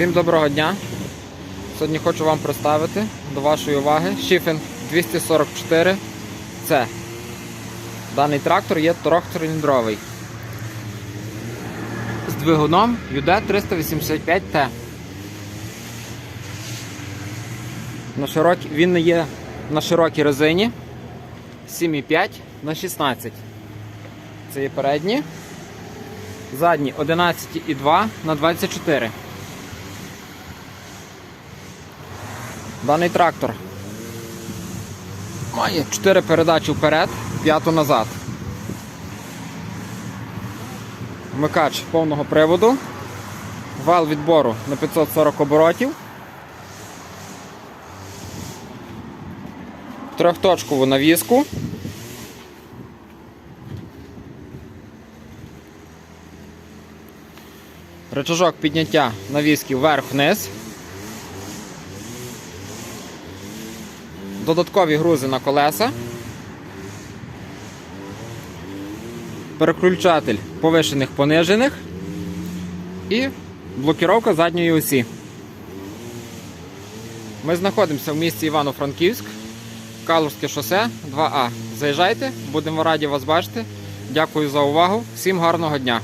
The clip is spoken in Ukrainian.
Всім доброго дня! Сьогодні хочу вам представити до вашої уваги Шіфен 244 c Даний трактор є трьохциліндровий з двигуном UD385T. На широкі... Він є на широкій резині 7,5 на 16. Це є передні. Задні 11,2 на 24. Даний трактор має 4 передачі вперед, 5 назад. Вмикач повного приводу, вал відбору на 540 оборотів, трьохточкову навіску. Рычажок підняття навіски вверх-вниз. Додаткові грузи на колеса. Переключатель повишених понижених і блокіровка задньої осі. Ми знаходимося в місті Івано-Франківськ, Калужське шосе 2А. Заїжджайте, будемо раді вас бачити. Дякую за увагу. Всім гарного дня!